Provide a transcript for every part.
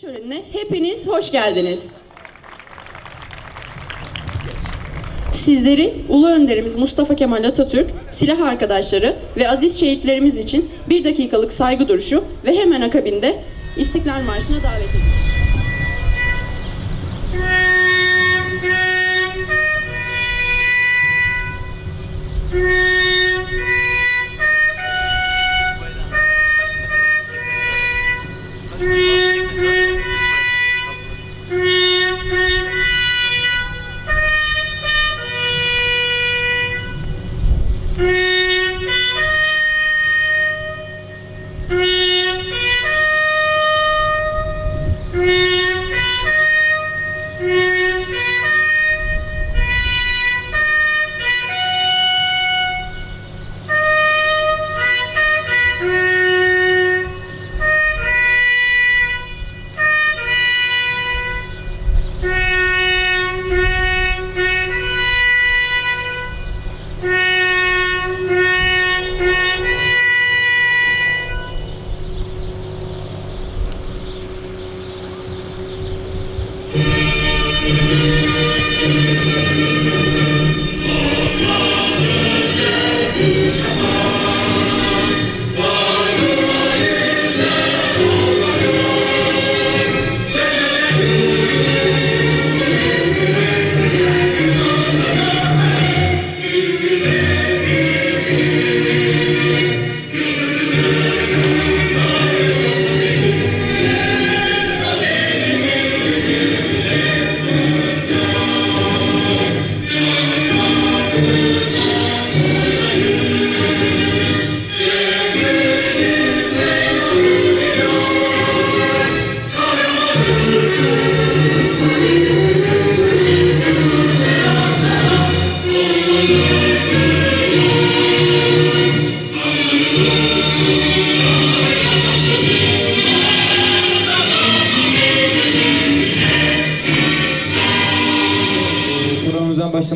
Şölenine hepiniz hoş geldiniz. Sizleri Ulu Önderimiz Mustafa Kemal Atatürk, silah arkadaşları ve aziz şehitlerimiz için bir dakikalık saygı duruşu ve hemen akabinde İstiklal Marşı'na davet ediyorum. Programımızdan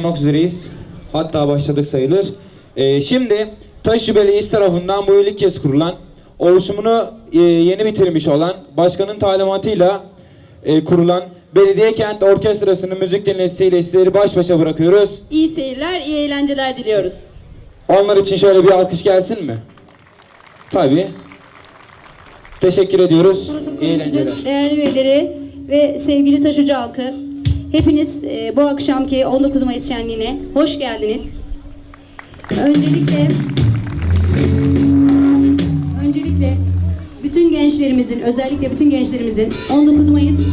başlamak üzereyiz. Hatta başladık sayılır. Ee, şimdi Taş Belediye'si tarafından bu yıl ilk kez kurulan, oluşumunu e, yeni bitirmiş olan, başkanın talimatıyla e, kurulan Belediye Kent Orkestrası'nın müzik dinletisiyle sizleri baş başa bırakıyoruz. İyi seyirler, iyi eğlenceler diliyoruz. Onlar için şöyle bir alkış gelsin mi? Tabii. Teşekkür ediyoruz. İyi eğlenceler. Değerli üyeleri ve sevgili taşıcı halkı, hepiniz e, bu akşamki 19 Mayıs şenliğine hoş geldiniz. Öncelikle öncelikle bütün gençlerimizin, özellikle bütün gençlerimizin 19 Mayıs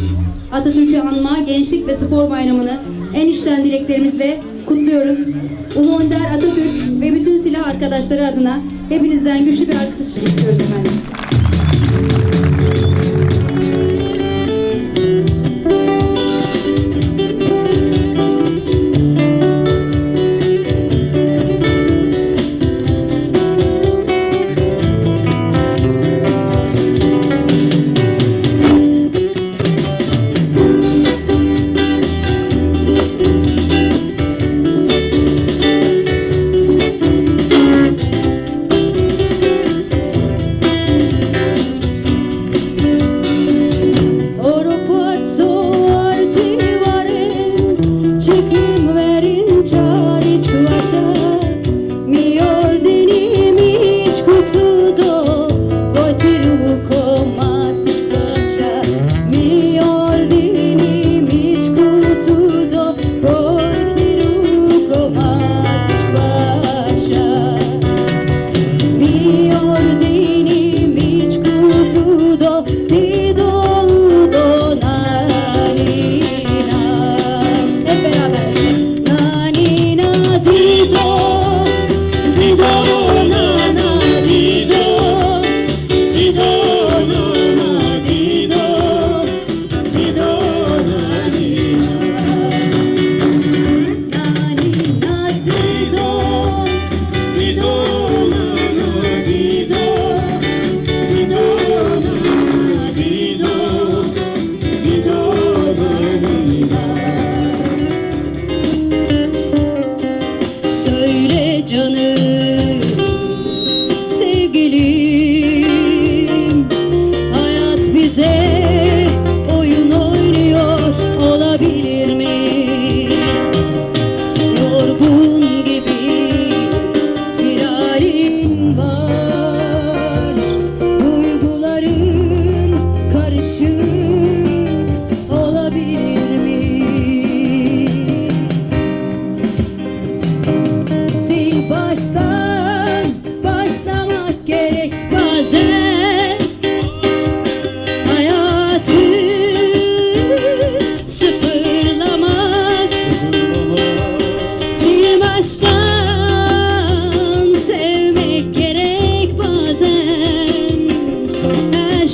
Atatürk'ü anma Gençlik ve Spor Bayramı'nı en içten dileklerimizle kutluyoruz. Ulu Önder Atatürk ve bütün silah arkadaşları adına hepinizden güçlü bir alkış istiyoruz efendim.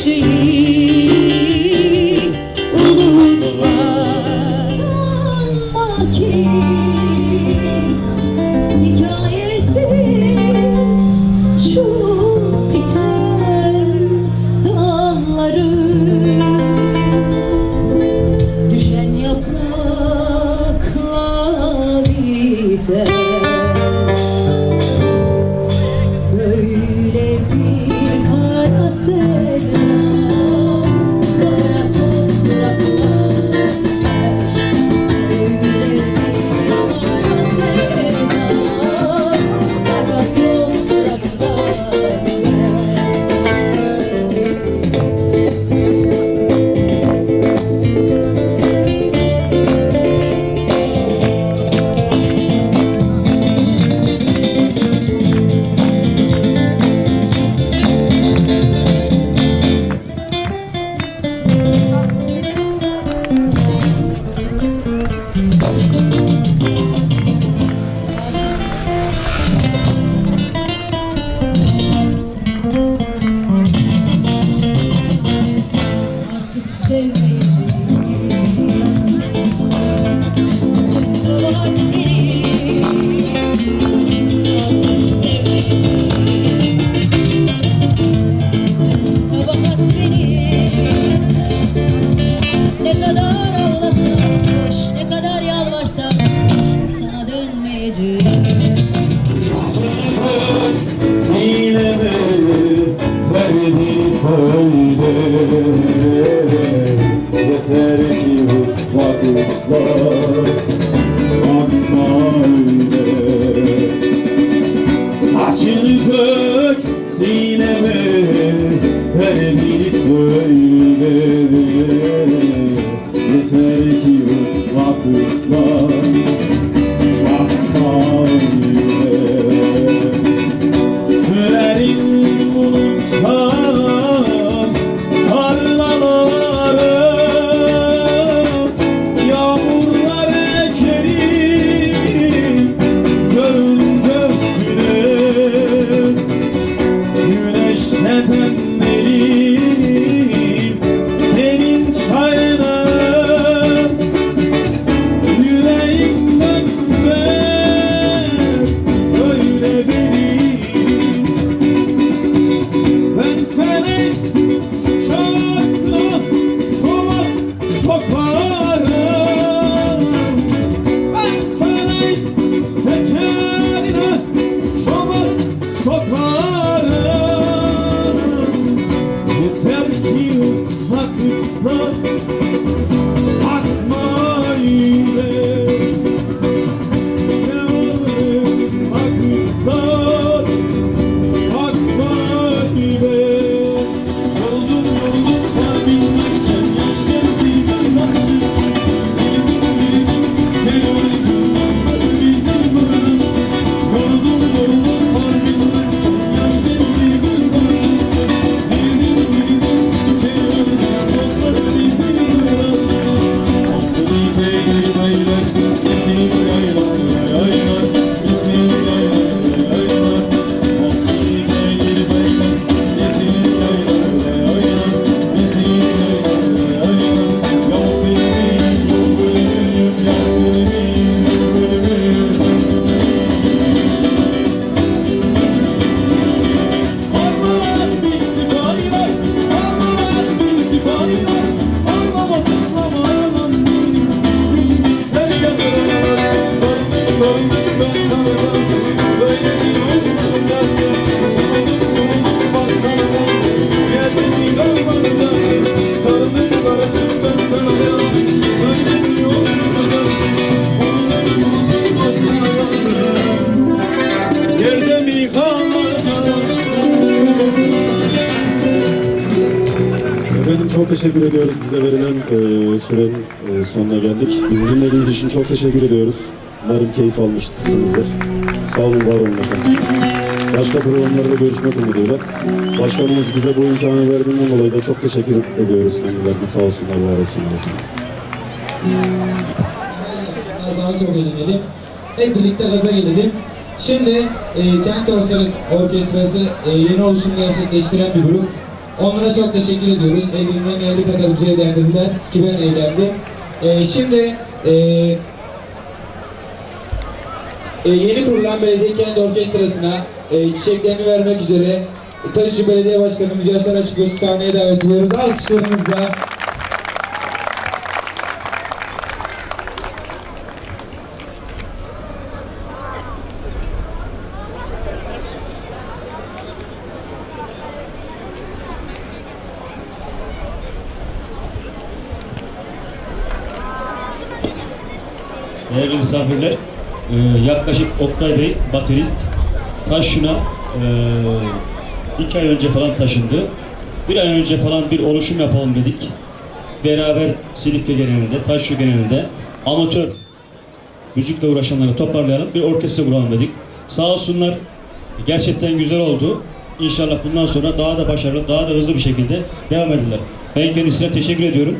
longe hacer. Çok teşekkür ediyoruz bize verilen e, sürenin e, sonuna geldik. Bizi dinlediğiniz için çok teşekkür ediyoruz. Umarım keyif almışsınızdır. Sağ olun, var olun efendim. Başka programlarda görüşmek umuduyla. Başkanımız bize bu imkanı verdiğinden dolayı da çok teşekkür ediyoruz kendilerine. Sağ olsunlar, var olsunlar efendim. daha çok eğlenelim. Hep birlikte gaza gelelim. Şimdi e, Kent Orkestrası, Orkestrası e, yeni oluşum gerçekleştiren bir grup. Onlara çok teşekkür ediyoruz. Ellerinden geldiği kadar bizi eğlendirdiler ki ben eğlendim. E, şimdi e, e, yeni kurulan Belediye Kent Orkestrası'na e, çiçeklerini vermek üzere Taşçı Belediye Başkanımız Yaşar Açıkbaşı sahneye davet ediyoruz. Alkışlarınızla değerli misafirler, e, yaklaşık Oktay Bey, baterist, Taşşun'a e, iki ay önce falan taşındı. Bir ay önce falan bir oluşum yapalım dedik. Beraber Silifke genelinde, Taşşu genelinde amatör müzikle uğraşanları toparlayalım, bir orkestra kuralım dedik. Sağ olsunlar, gerçekten güzel oldu. İnşallah bundan sonra daha da başarılı, daha da hızlı bir şekilde devam ederler. Ben kendisine teşekkür ediyorum.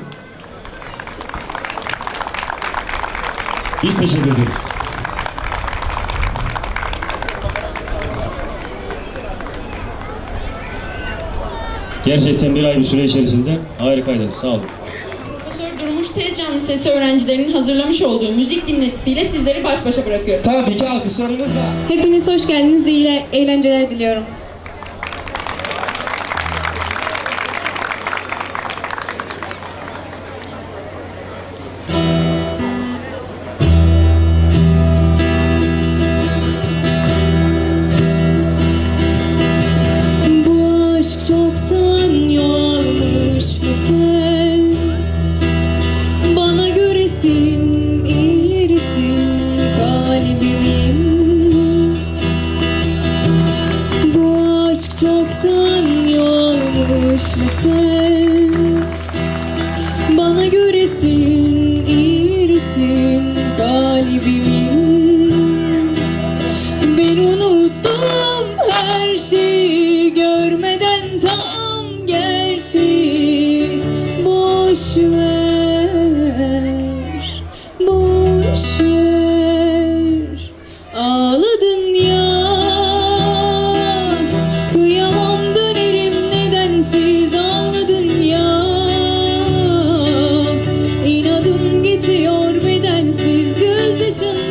Biz teşekkür ediyoruz. Gerçekten bir ay bir süre içerisinde harikaydınız. Sağ olun. Profesör Durmuş Tezcan Lisesi öğrencilerinin hazırlamış olduğu müzik dinletisiyle sizleri baş başa bırakıyorum. Tabii ki alkışlarınızla. Hepiniz hoş geldiniz. İyi eğlenceler diliyorum. vision.